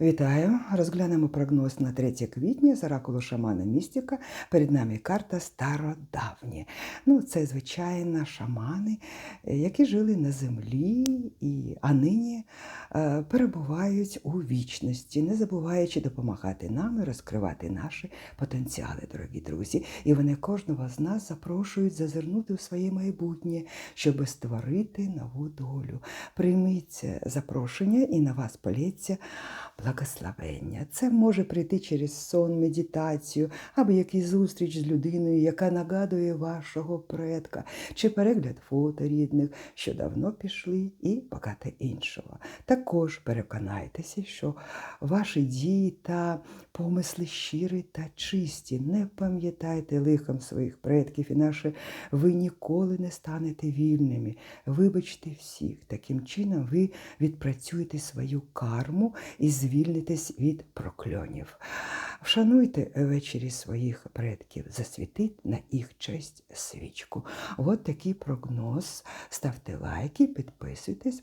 Вітаю! Розглянемо прогноз на 3 квітня з оракулу шамана Містіка. Перед нами карта стародавні. Ну, це, звичайно, шамани, е, які жили на землі, і, а нині е, перебувають у вічності, не забуваючи допомагати нам і розкривати наші потенціали, дорогі друзі. І вони кожного з нас запрошують зазирнути у своє майбутнє, щоб створити нову долю. Прийміть запрошення і на вас полється благословення. Це може прийти через сон, медитацію або якийсь зустріч з людиною, яка нагадує вашого предка, чи перегляд фото рідних, що давно пішли, і багато іншого. Також переконайтеся, що ваші дії та помисли щирі та чисті. Не пам'ятайте лихом своїх предків, інакше ви ніколи не станете вільними. Вибачте всіх. Таким чином ви відпрацюєте свою карму і звільнитесь від прокльонів. Вшануйте ввечері своїх предків, засвітіть на їх честь свічку. От такий прогноз. Ставте лайки, підписуйтесь.